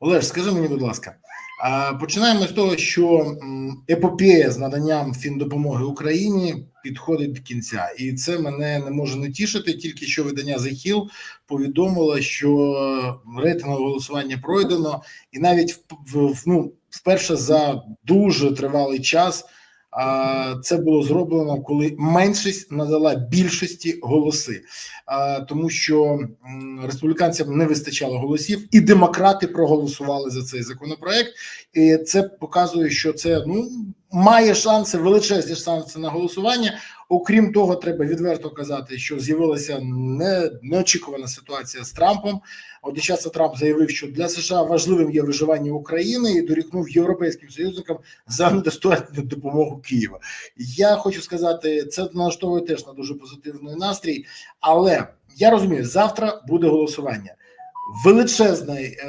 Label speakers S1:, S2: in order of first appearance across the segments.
S1: Олеж, скажи мені, будь ласка, починаємо з того, що епопея з наданням фіндопомоги Україні підходить до кінця, і це мене не може не тішити. Тільки що видання Hill повідомило, що рейтингове голосування пройдено, і навіть в, в- ну, вперше за дуже тривалий час. Це було зроблено, коли меншість надала більшості голоси, тому що республіканцям не вистачало голосів, і демократи проголосували за цей законопроект. І це показує, що це ну має шанси, величезні шанси на голосування. Окрім того, треба відверто казати, що з'явилася не, неочікувана ситуація з Трампом. Одночасно Трамп заявив, що для США важливим є виживання України і дорікнув європейським союзникам за недостатню допомогу Києва. Я хочу сказати, це налаштовує теж на дуже позитивний настрій, але я розумію, завтра буде голосування. Величезний е,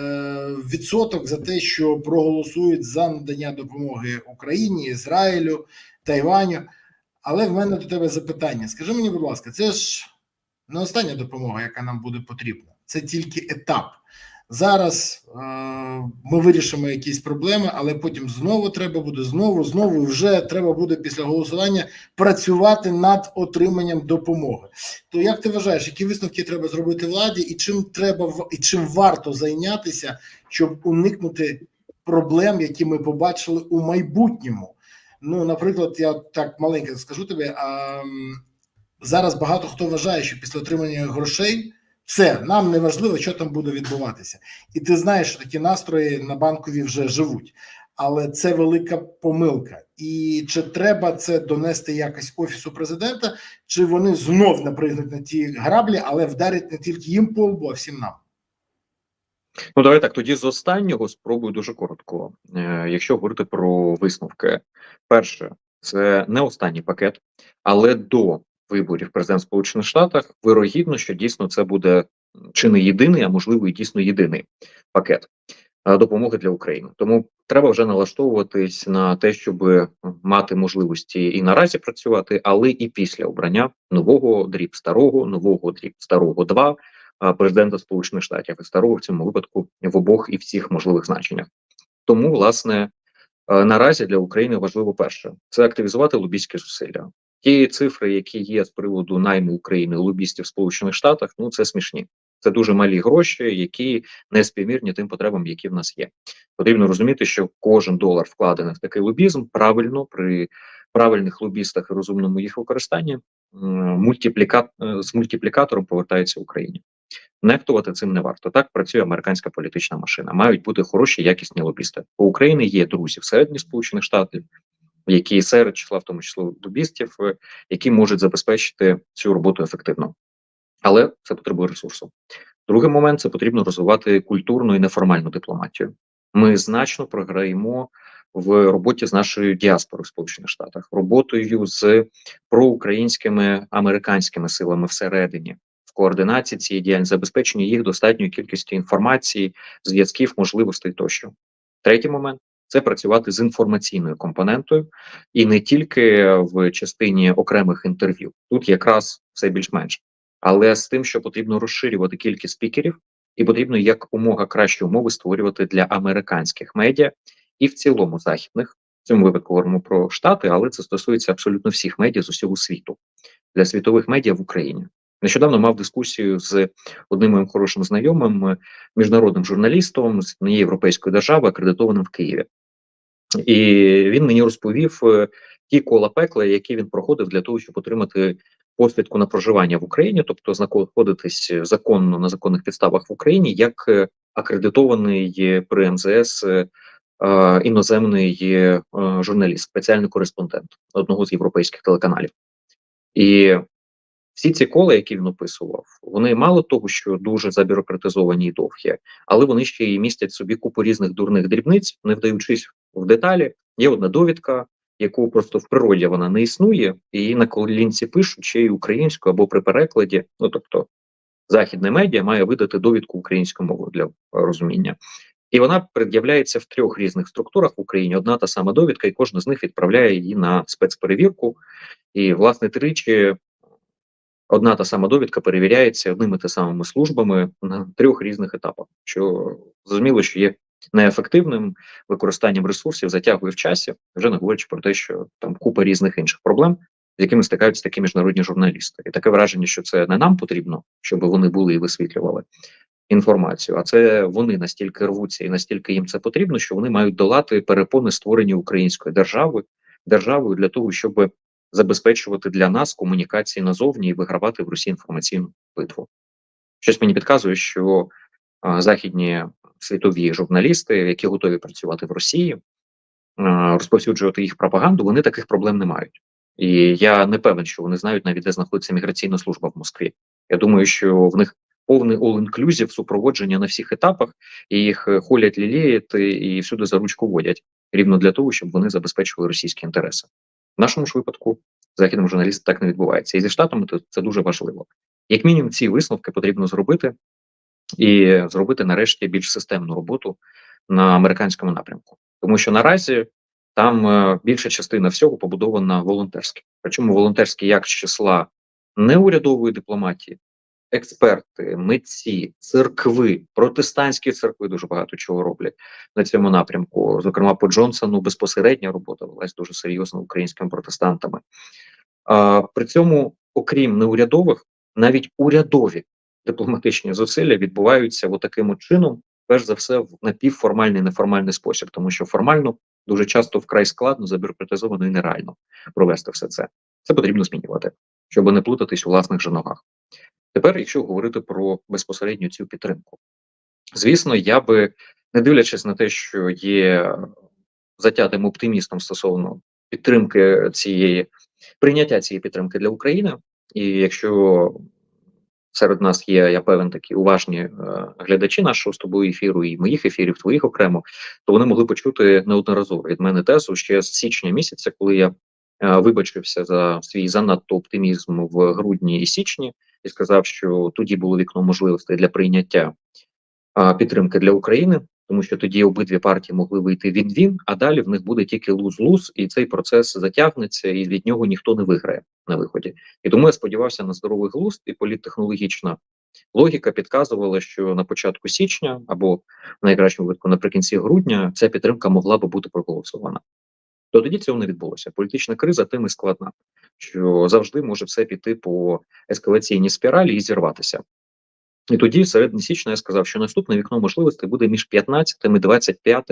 S1: відсоток за те, що проголосують за надання допомоги Україні, Ізраїлю, Тайваню. Але в мене до тебе запитання: скажи мені, будь ласка, це ж не остання допомога, яка нам буде потрібна. Це тільки етап. Зараз е, ми вирішимо якісь проблеми, але потім знову треба буде знову, знову вже треба буде після голосування працювати над отриманням допомоги. То як ти вважаєш, які висновки треба зробити владі, і чим треба і чим варто зайнятися, щоб уникнути проблем, які ми побачили у майбутньому? Ну, наприклад, я так маленько скажу тобі. А, зараз багато хто вважає, що після отримання грошей все нам не важливо, що там буде відбуватися, і ти знаєш, що такі настрої на банкові вже живуть. Але це велика помилка. І чи треба це донести якось офісу президента, чи вони знов напригнуть на ті граблі, але вдарять не тільки їм по лбу, а всім нам?
S2: Ну, давай так. Тоді з останнього спробую дуже коротко. Е, якщо говорити про висновки, перше, це не останній пакет, але до виборів президента Сполучених Штатів вирогідно, що дійсно це буде чи не єдиний, а можливо і дійсно єдиний пакет е, допомоги для України. Тому треба вже налаштовуватись на те, щоб мати можливості і наразі працювати, але і після обрання нового дріб старого, нового дріб старого 2, а, президента Сполучених Штатів і старого в цьому випадку в обох і всіх можливих значеннях. Тому, власне, е, наразі для України важливо перше це активізувати лобійські зусилля. Ті цифри, які є з приводу найму України лобістів в Сполучених Штатах, ну це смішні. Це дуже малі гроші, які не співмірні тим потребам, які в нас є. Потрібно розуміти, що кожен долар вкладений в такий лобізм правильно при правильних лобістах і розумному їх використанні м, мультипліка... е, з мультиплікатором повертається Україні. Нехтувати цим не варто. Так працює американська політична машина. Мають бути хороші, якісні лобісти. У України є друзі всередині Сполучених Штатів, які серед числа, в тому числі лобістів, е, які можуть забезпечити цю роботу ефективно. Але це потребує ресурсу. Другий момент це потрібно розвивати культурну і неформальну дипломатію. Ми значно програємо в роботі з нашою діаспорою в Сполучених Штатах, роботою з проукраїнськими американськими силами всередині, координації цієї діяльності, забезпеченні їх достатньою кількістю інформації, зв'язків, можливостей тощо. Третій момент це працювати з інформаційною компонентою, і не тільки в частині окремих інтерв'ю. Тут якраз все більш-менш, але з тим, що потрібно розширювати кількість спікерів, і потрібно як умога кращі умови створювати для американських медіа і в цілому західних. В цьому випадку говоримо про штати, але це стосується абсолютно всіх медіа з усього світу для світових медіа в Україні. Нещодавно мав дискусію з одним моїм хорошим знайомим, е, міжнародним журналістом з однієї європейської держави, акредитованим в Києві. І він мені розповів е, ті кола пекла, які він проходив для того, щоб отримати посвідку на проживання в Україні, тобто знаходитись законно на законних підставах в Україні, як е, акредитований при МЗС іноземний журналіст, спеціальний кореспондент одного з європейських телеканалів. І всі ці кола, які він описував, вони мало того, що дуже забюрократизовані і довгі, але вони ще й містять собі купу різних дурних дрібниць, не вдаючись в деталі. Є одна довідка, яку просто в природі вона не існує, і її на колінці пишуть ще й українською або при перекладі. Ну тобто, західне медіа має видати довідку українською мовою для розуміння. І вона пред'являється в трьох різних структурах в Україні. Одна та сама довідка, і кожна з них відправляє її на спецперевірку. І, власне, тричі одна та сама довідка перевіряється одними та самими службами на трьох різних етапах. Що зрозуміло, що є неефективним використанням ресурсів, затягує в часі, вже не говорячи про те, що там купа різних інших проблем, з якими стикаються такі міжнародні журналісти, і таке враження, що це не нам потрібно, щоб вони були і висвітлювали інформацію, а це вони настільки рвуться і настільки їм це потрібно, що вони мають долати перепони створення української держави державою для того, щоб забезпечувати для нас комунікації назовні і вигравати в Росії інформаційну битву. Щось мені підказує, що західні світові журналісти, які готові працювати в Росії, розповсюджувати їх пропаганду, вони таких проблем не мають. І я не певен, що вони знають навіть де знаходиться міграційна служба в Москві. Я думаю, що в них повний all-inclusive супроводження на всіх етапах, і їх е, холять, ліліють і, всюди за ручку водять, рівно для того, щоб вони забезпечували російські інтереси. В нашому ж випадку західним журналістам так не відбувається. І зі штатами то це дуже важливо. Як мінімум, ці висновки потрібно зробити і зробити нарешті більш системну роботу на американському напрямку, тому що наразі там е, більша частина всього побудована волонтерськи. Причому волонтерські як з числа неурядової дипломатії, експерти, митці, церкви, протестантські церкви дуже багато чого роблять на цьому напрямку. Зокрема, по Джонсону безпосередня робота велась дуже серйозно українськими протестантами. А, При цьому, окрім неурядових, навіть урядові дипломатичні зусилля відбуваються таким чином, перш за все, в напівформальний неформальний спосіб, тому що формально дуже часто вкрай складно, забюрократизовано і нереально провести все це. Це потрібно змінювати, щоб не плутатись у власних же ногах. Тепер, якщо говорити про безпосередню цю підтримку, звісно, я би, не дивлячись на те, що є затятим оптимістом стосовно підтримки цієї прийняття цієї підтримки для України, і якщо серед нас є, я певен, такі уважні е, глядачі нашого з тобою ефіру і моїх ефірів, твоїх окремо, то вони могли почути неодноразово від мене тезу ще з січня місяця, коли я е, вибачився за свій занадто оптимізм в грудні і січні, і сказав, що тоді було вікно можливостей для прийняття е, підтримки для України. Тому що тоді обидві партії могли вийти він він, а далі в них буде тільки луз-луз, і цей процес затягнеться, і від нього ніхто не виграє на виході. І тому я сподівався на здоровий глузд і політтехнологічна логіка підказувала, що на початку січня або в найкращому випадку наприкінці грудня ця підтримка могла би бути проголосована. То тоді цього не відбулося. Політична криза тим і складна, що завжди може все піти по ескалаційній спіралі і зірватися. І тоді, середині січня, я сказав, що наступне вікно можливостей буде між 15 і 25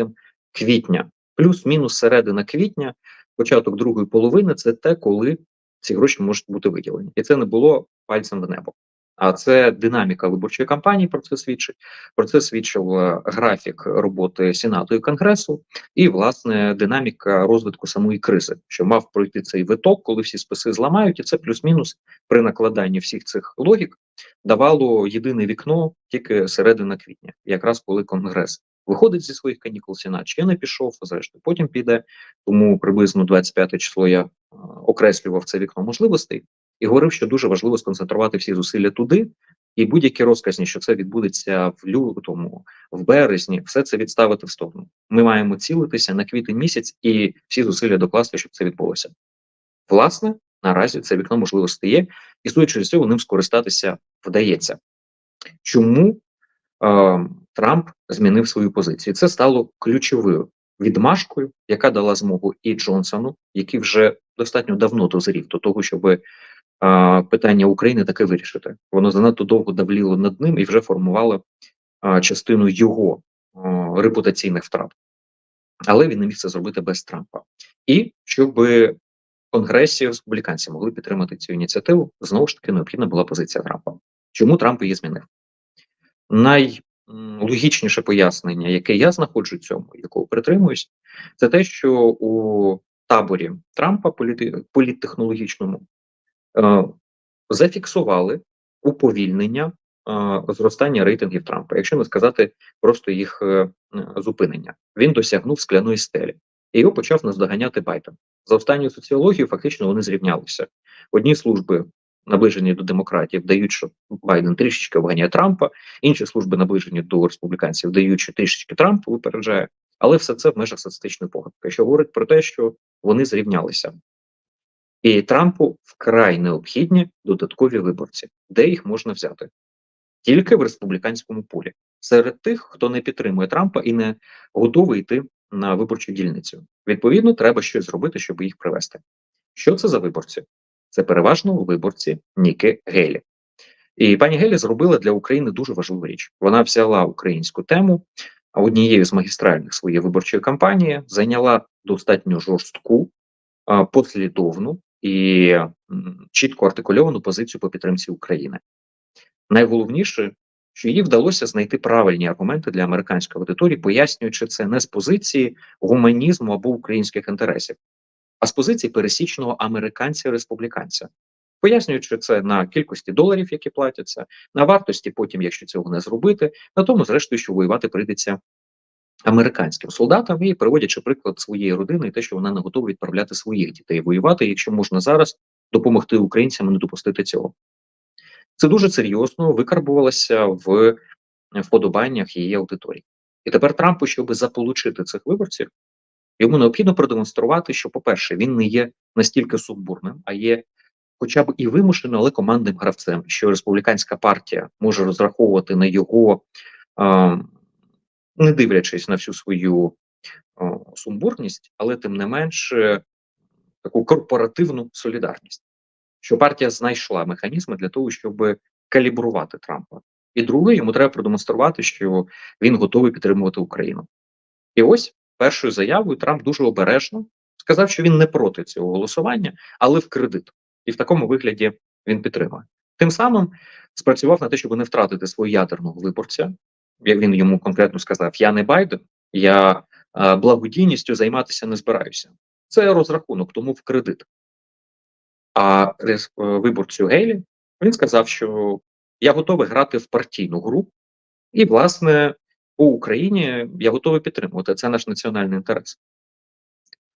S2: квітня, плюс-мінус середина квітня, початок другої половини це те, коли ці гроші можуть бути виділені, і це не було пальцем в небо. А це динаміка виборчої кампанії. Про це свідчить. Про це свідчив е, графік роботи Сенату і Конгресу, і власне динаміка розвитку самої кризи, що мав пройти цей виток, коли всі списи зламають, і це плюс-мінус при накладанні всіх цих логік давало єдине вікно тільки середина квітня, якраз коли конгрес виходить зі своїх канікул, Сенат ще не пішов, зрештою потім піде. Тому приблизно 25 число я е, окреслював це вікно можливостей і говорив, що дуже важливо сконцентрувати всі зусилля туди, і будь-які розказні, що це відбудеться в лютому, в березні, все це відставити в сторону. Ми маємо цілитися на квітень місяць і всі зусилля докласти, щоб це відбулося. Власне, наразі це вікно можливостей є, і судячи з цього, ним скористатися вдається. Чому е, Трамп змінив свою позицію? Це стало ключовою відмашкою, яка дала змогу і Джонсону, який вже достатньо давно дозрів до того, щоб е, питання України таке вирішити. Воно занадто довго давліло над ним і вже формувало частину його репутаційних втрат. Але він не міг це зробити без Трампа. І щоб Конгресі республіканці могли підтримати цю ініціативу, знову ж таки необхідна була позиція Трампа. Чому Трамп її змінив? Найлогічніше пояснення, яке я знаходжу цьому, якого притримуюсь, це те, що у таборі Трампа політтехнологічному зафіксували уповільнення е, зростання рейтингів Трампа, якщо не сказати просто їх е, зупинення. Він досягнув скляної стелі. І його почав наздоганяти Байден. За останньою соціологією фактично вони зрівнялися. Одні служби, наближені до демократів, дають, що Байден трішечки обганяє Трампа, інші служби, наближені до республіканців, дають, що трішечки Трамп випереджає, але все це в межах статистичної погадки, що говорить про те, що вони зрівнялися. І Трампу вкрай необхідні додаткові виборці, де їх можна взяти. тільки в республіканському полі, серед тих, хто не підтримує Трампа і не готовий йти на виборчу дільницю. Відповідно, треба щось зробити, щоб їх привести. Що це за виборці? Це переважно виборці Ніки Гелі. І пані Гелі зробила для України дуже важливу річ. Вона взяла українську тему однією з магістральних своєї виборчої кампанії, зайняла достатньо жорстку, послідовну і чітко артикульовану позицію по підтримці України. Найголовніше, що їй вдалося знайти правильні аргументи для американської аудиторії, пояснюючи це не з позиції гуманізму або українських інтересів, а з позиції пересічного американця-республіканця, пояснюючи це на кількості доларів, які платяться, на вартості, потім, якщо цього не зробити, на тому, зрештою, що воювати прийдеться американським солдатам і приводячи приклад своєї родини, і те, що вона не готова відправляти своїх дітей воювати, якщо можна зараз допомогти українцям не допустити цього. Це дуже серйозно викарбувалося в вподобаннях її аудиторії. І тепер Трампу, щоб заполучити цих виборців, йому необхідно продемонструвати, що, по-перше, він не є настільки сумбурним, а є хоча б і вимушено, але командним гравцем, що республіканська партія може розраховувати на його, а, не дивлячись на всю свою а, сумбурність, але тим не менш таку корпоративну солідарність, що партія знайшла механізми для того, щоб калібрувати Трампа. І друге, йому треба продемонструвати, що він готовий підтримувати Україну. І ось першою заявою Трамп дуже обережно сказав, що він не проти цього голосування, але в кредит. І в такому вигляді він підтримує. Тим самим спрацював на те, щоб не втратити свого ядерного виборця. Як він йому конкретно сказав: Я не Байден, я е, благодійністю займатися не збираюся. Це розрахунок, тому в кредит. А е, виборцю Гейлі він сказав, що я готовий грати в партійну гру, і, власне, по Україні я готовий підтримувати. Це наш національний інтерес.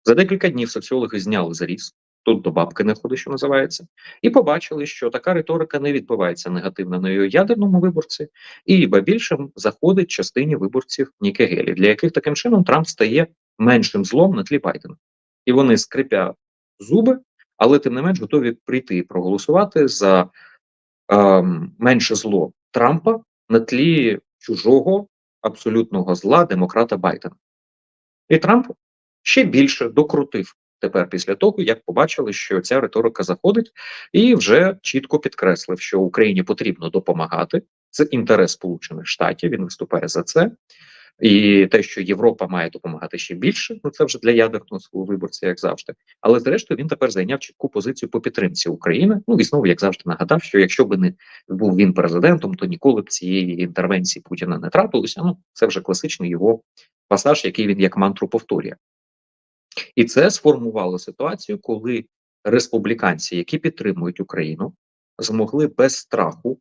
S2: За декілька днів соціологи зняли заріз, тут до бабки не ходи, що називається, і побачили, що така риторика не відбувається негативно на її ядерному виборці, і ба більше заходить частині виборців Ніки Гелі, для яких таким чином Трамп стає меншим злом на тлі Байдена. І вони скрипять зуби, але тим не менш готові прийти і проголосувати за ем, менше зло Трампа на тлі чужого абсолютного зла демократа Байдена. І Трамп ще більше докрутив тепер після того, як побачили, що ця риторика заходить, і вже чітко підкреслив, що Україні потрібно допомагати. Це інтерес Сполучених Штатів. Він виступає за це. І те, що Європа має допомагати ще більше, ну це вже для ядерного свого виборця, як завжди. Але зрештою він тепер зайняв чітку позицію по підтримці України. Ну і знову, як завжди, нагадав, що якщо би не був він президентом, то ніколи б цієї інтервенції Путіна не трапилося. Ну це вже класичний його пасаж, який він як мантру повторює. І це сформувало ситуацію, коли республіканці, які підтримують Україну, змогли без страху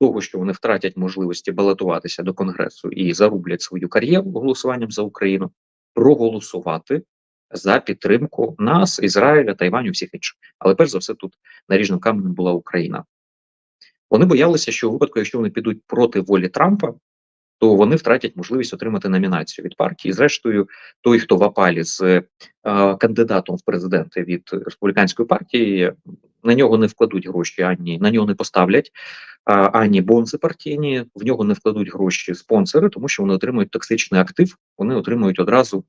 S2: того, що вони втратять можливості балотуватися до конгресу і зарублять свою кар'єру голосуванням за Україну, проголосувати за підтримку нас, Ізраїля, Тайваню, всіх інших. Але перш за все, тут наріжним каменем була Україна. Вони боялися, що у випадку, якщо вони підуть проти волі Трампа, то вони втратять можливість отримати номінацію від партії. І, зрештою, той, хто в опалі з е, кандидатом в президенти від республіканської партії, на нього не вкладуть гроші, ані на нього не поставлять ані бонзи партійні, в нього не вкладуть гроші спонсори, тому що вони отримують токсичний актив. Вони отримують одразу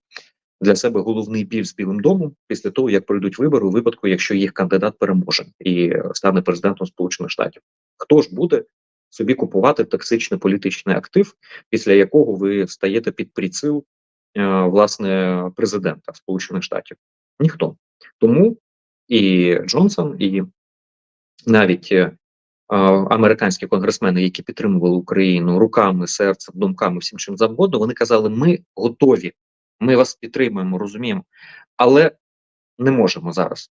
S2: для себе головний біль з білим домом після того, як пройдуть вибори у випадку, якщо їх кандидат переможе і е, стане президентом Сполучених Штатів. Хто ж буде собі купувати токсичний політичний актив, після якого ви стаєте під приціл е, власне президента Сполучених Штатів? Ніхто тому і Джонсон, і навіть е, американські конгресмени, які підтримували Україну руками, серцем, думками, всім чим завгодно, вони казали: ми готові, ми вас підтримуємо, розуміємо, але не можемо зараз.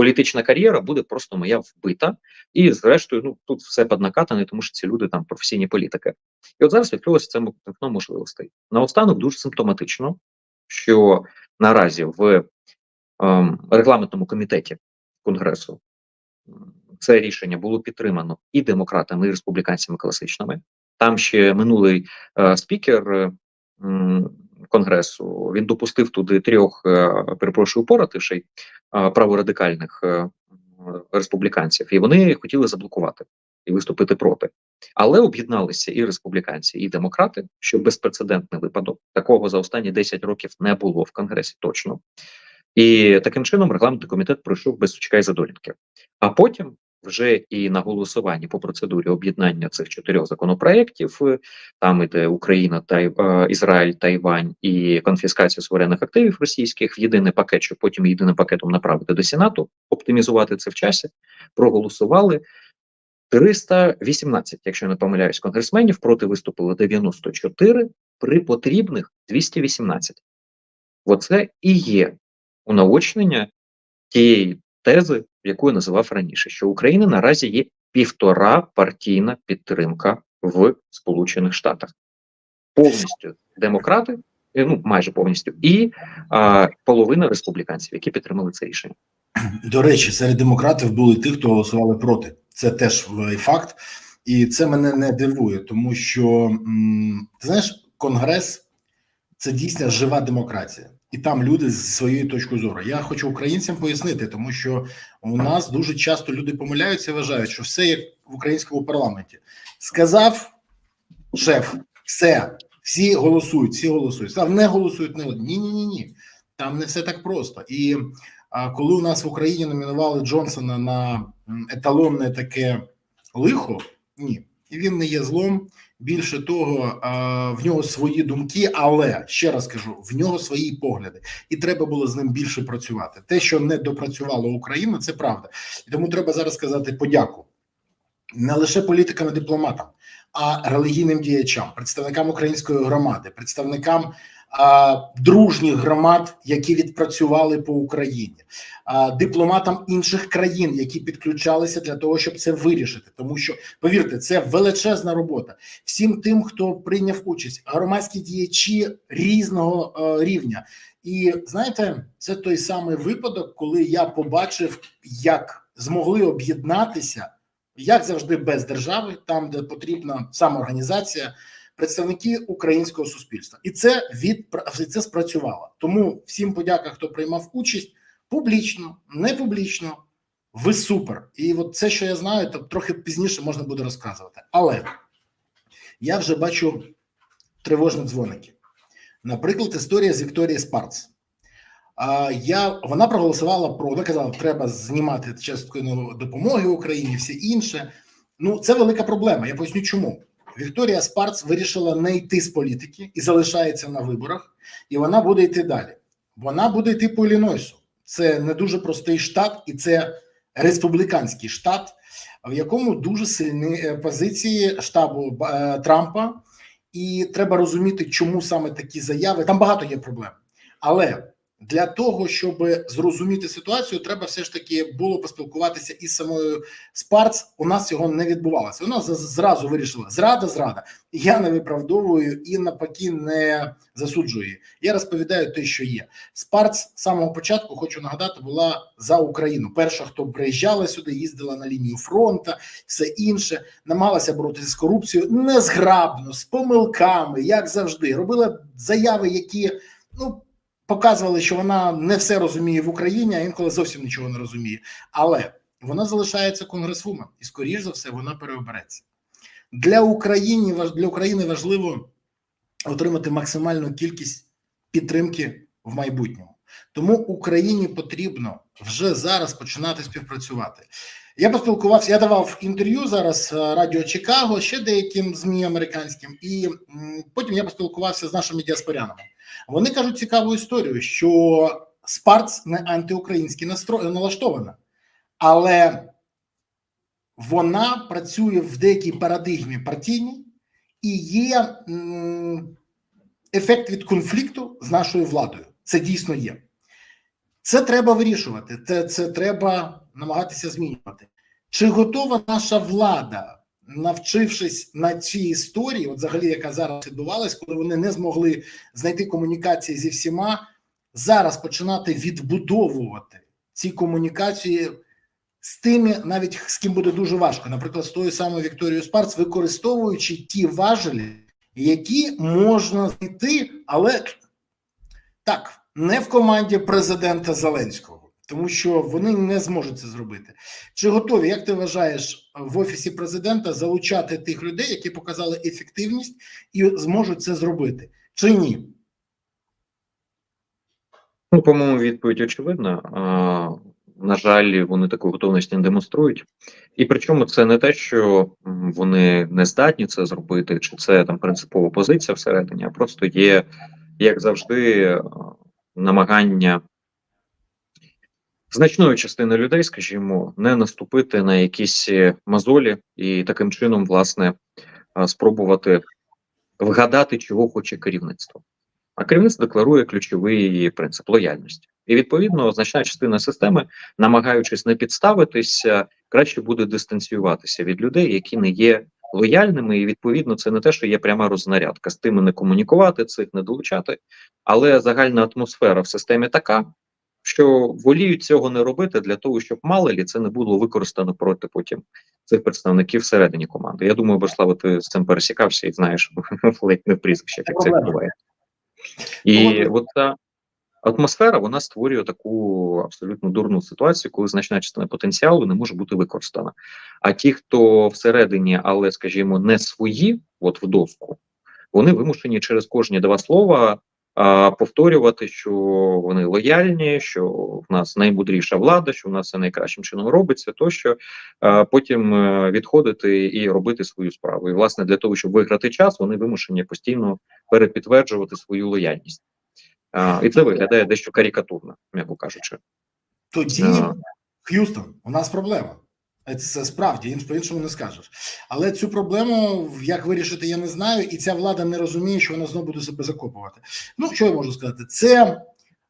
S2: Політична кар'єра буде просто моя вбита, і зрештою, ну тут все піднакатане, тому що ці люди там професійні політики. І от зараз відкрилося це вікно можливостей. Наостанок дуже симптоматично, що наразі в ем, регламентному комітеті Конгресу це рішення було підтримано і демократами, і республіканцями класичними. Там ще минулий е, спікер е, конгресу він допустив туди трьох, е, перепрошую, поратишей е, праворадикальних е, республіканців, і вони хотіли заблокувати. і виступити проти. Але об'єдналися і республіканці, і демократи, що безпрецедентний випадок. Такого за останні 10 років не було в Конгресі точно. І таким чином регламентний комітет пройшов без сучка і задорінки. А потім вже і на голосуванні по процедурі об'єднання цих чотирьох законопроєктів, е, там іде Україна, Тай, е, Ізраїль, Тайвань і конфіскація суверенних активів російських в єдиний пакет, щоб потім єдиним пакетом направити до Сенату, оптимізувати це в часі, проголосували 318, якщо не помиляюсь, конгресменів проти виступило 94 при потрібних 218. Оце і є унаочнення тієї тези, яку я називав раніше, що в України наразі є півтора партійна підтримка в Сполучених Штатах, повністю демократи, е, ну майже повністю, і а, половина республіканців, які підтримали це рішення.
S1: До речі, серед демократів були ті, хто голосували проти. Це теж е, факт, і це мене не дивує, тому що ти знаєш, конгрес це дійсно жива демократія, і там люди з своєю точкою зору. Я хочу українцям пояснити, тому що у нас дуже часто люди помиляються, і вважають, що все як в українському парламенті. Сказав шеф, все, всі голосують, всі голосують. Сказав, не голосують, не ні, ні, ні, ні. Там не все так просто. І а коли у нас в Україні номінували Джонсона на еталонне таке лихо, ні, і він не є злом. Більше того, в нього свої думки, але ще раз кажу, в нього свої погляди, і треба було з ним більше працювати. Те, що не допрацювала Україна, це правда. І тому треба зараз сказати подяку не лише політикам і дипломатам, а релігійним діячам, представникам української громади, представникам дружніх громад, які відпрацювали по Україні, дипломатам інших країн, які підключалися для того, щоб це вирішити. Тому що повірте, це величезна робота. Всім тим, хто прийняв участь, громадські діячі різного е, рівня. І знаєте, це той самий випадок, коли я побачив, як змогли об'єднатися, як завжди, без держави, там, де потрібна самоорганізація, представники українського суспільства, і це від це спрацювало. Тому всім подяка, хто приймав участь публічно, не публічно. Ви супер. І от це, що я знаю, то трохи пізніше можна буде розказувати. Але я вже бачу тривожні дзвоники. Наприклад, історія з Вікторії Спарц. Я вона проголосувала про вона казала, треба знімати частину допомоги Україні, все інше. Ну це велика проблема. Я поясню, чому Вікторія Спарц вирішила не йти з політики і залишається на виборах, і вона буде йти далі. Вона буде йти по Іллінойсу. Це не дуже простий штат, і це республіканський штат, в якому дуже сильні е, позиції штабу е, Трампа, і треба розуміти, чому саме такі заяви. Там багато є проблем, але для того, щоб зрозуміти ситуацію, треба все ж таки було поспілкуватися із самою Спарц. У нас цього не відбувалося. Вона зразу вирішила зрада, зрада. Я не виправдовую і навпаки не засуджую. Я розповідаю те, що є. Спарц з самого початку хочу нагадати, була за Україну. Перша, хто приїжджала сюди, їздила на лінію фронту, все інше, намагалася боротися з корупцією незграбно, з помилками, як завжди, робила заяви, які ну показували, що вона не все розуміє в Україні, а інколи зовсім нічого не розуміє. Але вона залишається конгресвумен, і скоріш за все вона переобереться для України. для України важливо отримати максимальну кількість підтримки в майбутньому. Тому Україні потрібно вже зараз починати співпрацювати. Я поспілкувався, я давав інтерв'ю зараз е, Радіо Чикаго, ще деяким змі американським, і потім я поспілкувався з нашими діаспорянами. Вони кажуть цікаву історію, що Спарц не антиукраїнськи налаштована, але вона працює в деякій парадигмі партійній і є ефект від конфлікту з нашою владою. Це дійсно є. Це треба вирішувати, це, це треба намагатися змінювати. Чи готова наша влада? Навчившись на цій історії, от взагалі, яка зараз відбувалась, коли вони не змогли знайти комунікації зі всіма, зараз починати відбудовувати ці комунікації з тими, навіть з ким буде дуже важко, наприклад, з тою самою Вікторією Спарц, використовуючи ті важелі, які можна знайти, але так, не в команді президента Зеленського. Тому що вони не зможуть це зробити. Чи готові, як ти вважаєш, в офісі президента залучати тих людей, які показали ефективність і зможуть це зробити, чи ні?
S2: Ну, по-моєму, відповідь очевидна. На жаль, вони таку готовність не демонструють. І причому це не те, що вони не здатні це зробити, чи це там принципова позиція всередині, а просто є, як завжди, намагання значної частини людей, скажімо, не наступити на якісь е, мозолі і таким чином, власне, спробувати вгадати, чого хоче керівництво. А керівництво декларує ключовий принцип лояльності. І відповідно значна частина системи, намагаючись не підставитися, краще буде дистанціюватися від людей, які не є лояльними. І відповідно, це не те, що є пряма рознарядка з тими не комунікувати, цих не долучати. Але загальна атмосфера в системі така, що воліють цього не робити для того, щоб мало це не було використано проти потім цих представників всередині команди. Я думаю, Борислава, ти з цим пересікався і знаєш ледь не в прізвищах, як це відбувається. І от та атмосфера вона створює таку абсолютно дурну ситуацію, коли значна частина потенціалу не може бути використана. А ті, хто всередині, але, скажімо, не свої, от в доску, вони вимушені через кожні два слова повторювати, що вони лояльні, що в нас наймудріша влада, що в нас все найкращим чином робиться, тощо а, потім е, відходити і робити свою справу. І власне для того, щоб виграти час, вони вимушені постійно перепідтверджувати свою лояльність. І це виглядає дещо карикатурно, м'яко кажучи.
S1: Тоді
S2: А.
S1: Х'юстон, у нас проблема. Це- Це справді інш- по-іншому не скажеш. Але цю проблему як вирішити, я не знаю, і ця влада не розуміє, що вона знову буде себе закопувати. Ну що я можу сказати? Це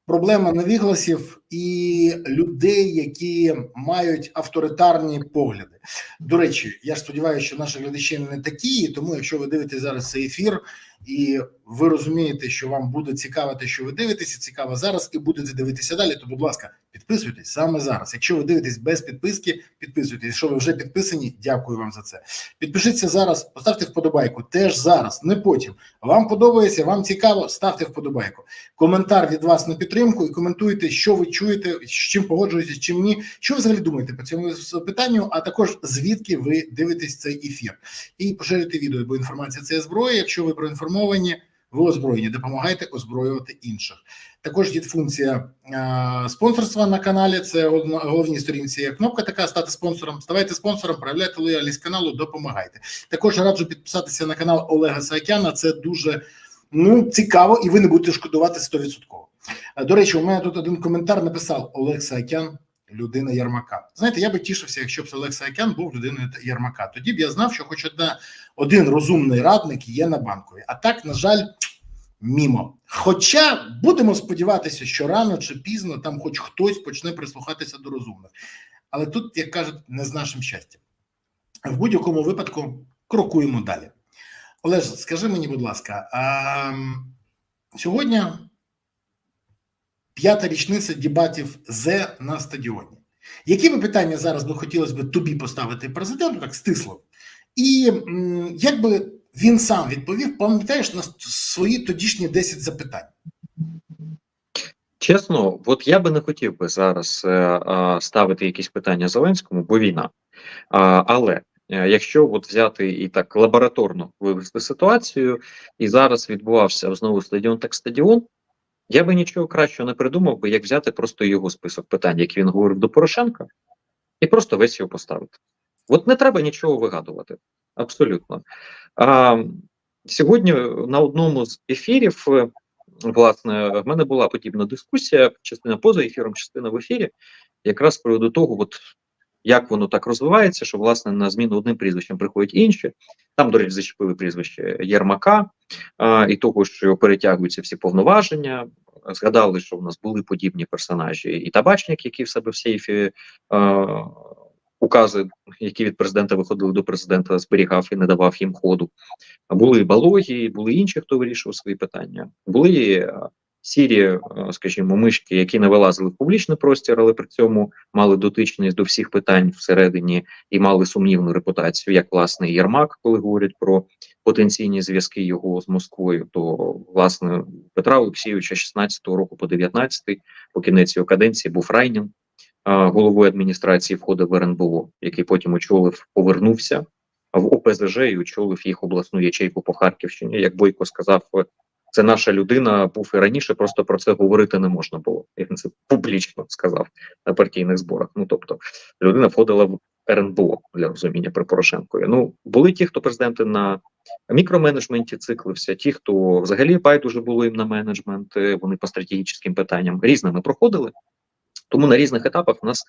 S1: проблема невігласів і людей, які мають авторитарні погляди. До речі, я ж сподіваюся, що наші глядачі не такі, тому, якщо ви дивитесь зараз цей ефір, і ви розумієте, що вам буде цікаво те, що ви дивитеся, цікаво зараз, і будете дивитися далі, то, будь ласка, підписуйтесь саме зараз. Якщо ви дивитесь без підписки, підписуйтесь. Якщо ви вже підписані, дякую вам за це. Підпишіться зараз, поставте вподобайку. Теж зараз, не потім. Вам подобається, вам цікаво, ставте вподобайку. Коментар від вас на підтримку і коментуйте, що ви чуєте, з чим погоджуєтесь, з чим ні. Що ви взагалі думаєте по цьому питанню, а також звідки ви дивитесь цей ефір. І поширюйте відео, бо інформація це зброя. Якщо ви проінформовані, ви озброєні, допомагайте озброювати інших. Також є функція е, спонсорства на каналі. Це на головній сторінці є кнопка така стати спонсором. Ставайте спонсором, проявляйте лояльність каналу, допомагайте. Також раджу підписатися на канал Олега Саакяна. Це дуже ну цікаво, і ви не будете шкодувати 100%. Е, До речі, у мене тут один коментар написав Олег Саакян. Людина Ярмака. Знаєте, я би тішився, якщо б Олег Саакян був людиною Ярмака. Тоді б я знав, що хоч одна один розумний радник є на банковій. А так, на жаль, мімо. Хоча будемо сподіватися, що рано чи пізно там хоч хтось почне прислухатися до розумних. Але тут, як кажуть, не з нашим щастям. В будь-якому випадку крокуємо далі. Олеж, скажи мені, будь ласка, а, сьогодні п'ята річниця дебатів З на стадіоні. Які би питання зараз би хотілося б тобі поставити президенту, так стисло? І як би він сам відповів, пам'ятаєш на свої тодішні 10 запитань?
S2: Чесно, от я би не хотів би зараз е, е, ставити якісь питання Зеленському, бо війна. А, але е, якщо от взяти і так лабораторно вивести ситуацію, і зараз відбувався знову стадіон так стадіон, я би нічого кращого не придумав би, як взяти просто його список питань, які він говорив до Порошенка, і просто весь його поставити. От не треба нічого вигадувати. Абсолютно. А, сьогодні на одному з ефірів. е, Власне, в мене була подібна дискусія, частина поза ефіром, частина в ефірі, якраз з приводу того, от як воно так розвивається, що власне на зміну одним прізвищем приходять інші. Там, до речі, зачепили прізвище Єрмака а, і того, що перетягуються всі повноваження. Згадали, що в нас були подібні персонажі, і табачник, який в себе в сейфі е, укази, які від президента виходили до президента, зберігав і не давав їм ходу. Були балогі, були інші, хто вирішував свої питання. Були е, сірі, е, скажімо, мишки, які не вилазили в публічний простір, але при цьому мали дотичність до всіх питань всередині і мали сумнівну репутацію, як власне Єрмак, коли говорять про потенційні зв'язки його з Москвою, то власне Петра Олексійовича 16-го року по 19-й, по кінець його каденції був Райнін. головою адміністрації входив в РНБО, який потім очолив, повернувся в ОПЗЖ і очолив їх обласну ячейку по Харківщині. Як Бойко сказав, це наша людина був і раніше, просто про це говорити не можна було. Він це публічно сказав на партійних зборах. Ну тобто, людина входила в РНБО для розуміння при Порошенкові. Ну були ті, хто президенти на мікроменеджменті циклився, ті, хто взагалі байдуже було їм на менеджмент, е, вони по стратегічним питанням різними проходили. Тому на різних етапах у нас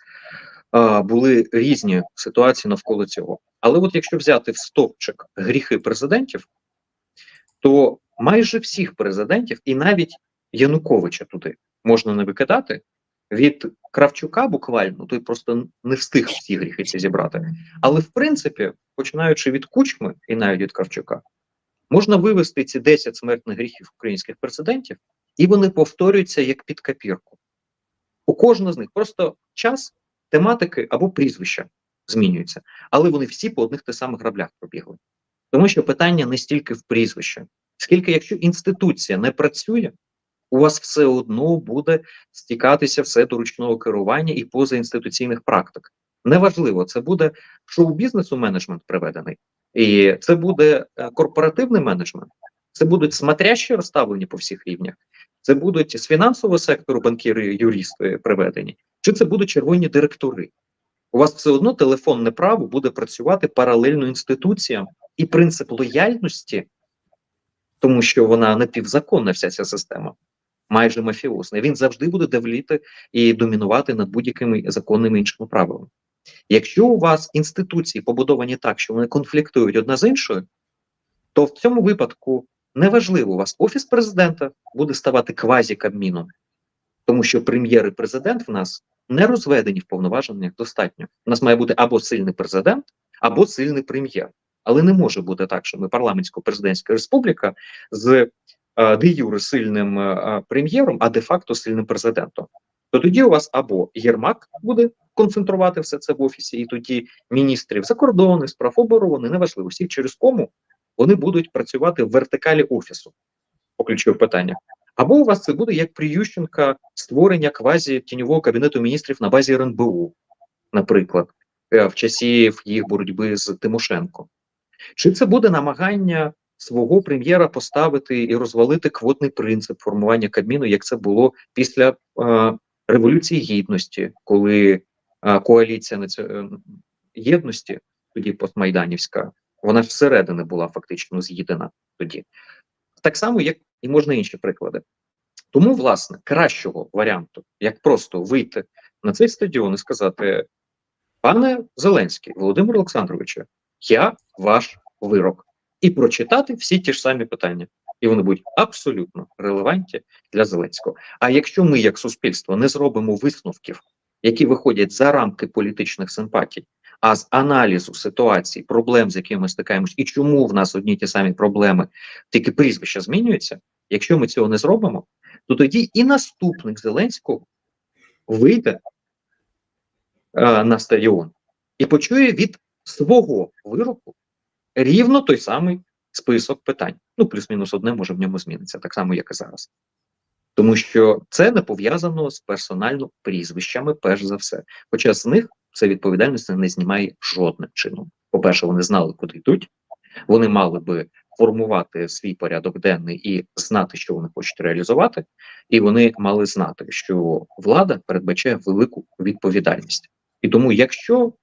S2: а, були різні ситуації навколо цього. Але от якщо взяти в стовпчик гріхи президентів, то майже всіх президентів, і навіть Януковича туди можна не викидати. Від Кравчука буквально той просто не встиг всі гріхи ці зібрати. Але в принципі, починаючи від кучми і навіть від Кравчука, можна вивести ці 10 смертних гріхів українських президентів, і вони повторюються як під копірку. У кожного з них просто час, тематики або прізвища змінюються, але вони всі по одних тих самих граблях пробігли. Тому що питання не стільки в прізвищі, скільки якщо інституція не працює, у вас все одно буде стікатися все до ручного керування і позаінституційних практик. Неважливо, це буде шоу-бізнесу менеджмент приведений, і це буде е, корпоративний менеджмент, це будуть смотрящі розставлені по всіх рівнях, це будуть з фінансового сектору банкіри, юристи приведені, чи це будуть червоні директори. У вас все одно телефонне право буде працювати паралельно інституціям, і принцип лояльності, тому що вона напівзаконна, вся ця система, майже мафіозна. Він завжди буде давліти і домінувати над будь-якими законними іншими правилами. Якщо у вас інституції побудовані так, що вони конфліктують одна з іншою, то в цьому випадку неважливо, у вас офіс президента буде ставати квазі-кабміном, тому що прем'єр і президент в нас не розведені в повноваженнях достатньо. У нас має бути або сильний президент, або сильний прем'єр. Але не може бути так, що ми парламентсько-президентська республіка з е, де юре сильним е, прем'єром, а де-факто сильним президентом. То тоді у вас або Єрмак буде концентрувати все це в офісі, і тоді міністрів закордонних справ оборони, неважливо, всіх через кому вони будуть працювати в вертикалі офісу по ключових питаннях. Або у вас це буде як при Ющенка створення квазі тіньового кабінету міністрів на базі РНБУ, наприклад, е, в часів їх боротьби з Тимошенко. Чи це буде намагання свого прем'єра поставити і розвалити квотний принцип формування Кабміну, як це було після е, Революції Гідності, коли е, коаліція наці... е, єдності, тоді постмайданівська, вона ж всередини була фактично з'їдена тоді. Так само, як і можна інші приклади. Тому, власне, кращого варіанту, як просто вийти на цей стадіон і сказати: пане Зеленський, Володимир Олександровичу, я ваш вирок, і прочитати всі ті ж самі питання, і вони будуть абсолютно релевантні для Зеленського. А якщо ми, як суспільство, не зробимо висновків, які виходять за рамки політичних симпатій, а з аналізу ситуації, проблем, з якими ми стикаємось, і чому в нас одні ті самі проблеми, тільки прізвища змінюються. Якщо ми цього не зробимо, то тоді і наступник Зеленського вийде е, на стадіон і почує від свого вироку рівно той самий список питань. Ну, плюс-мінус одне може в ньому зміниться, так само, як і зараз. Тому що це не пов'язано з персонально прізвищами, перш за все. Хоча з них це відповідальність не знімає жодним чином. По-перше, вони знали, куди йдуть, вони мали би формувати свій порядок денний і знати, що вони хочуть реалізувати, і вони мали знати, що влада передбачає велику відповідальність. І тому, якщо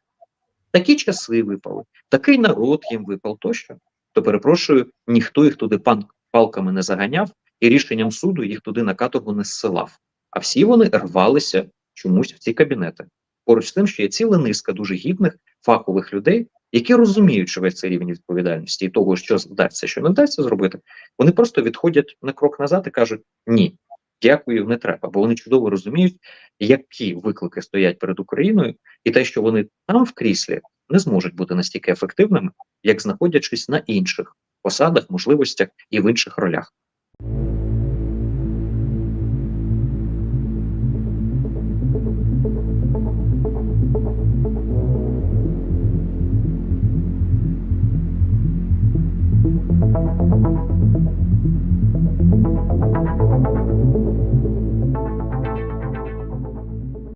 S2: такі часи випали, такий народ їм випав, тощо, то перепрошую, ніхто їх туди пан палками не заганяв, і рішенням суду їх туди на каторгу не зсилав. А всі вони рвалися чомусь в ці кабінети. Поруч з тим, що є ціла низка дуже гідних фахових людей, які розуміють, що весь цей рівень відповідальності і того, що вдасться, що не вдасться зробити, вони просто відходять на крок назад і кажуть ні. Дякую, не треба, бо вони чудово розуміють, які виклики стоять перед Україною, і те, що вони там в кріслі не зможуть бути настільки ефективними, як знаходячись на інших посадах, можливостях і в інших ролях.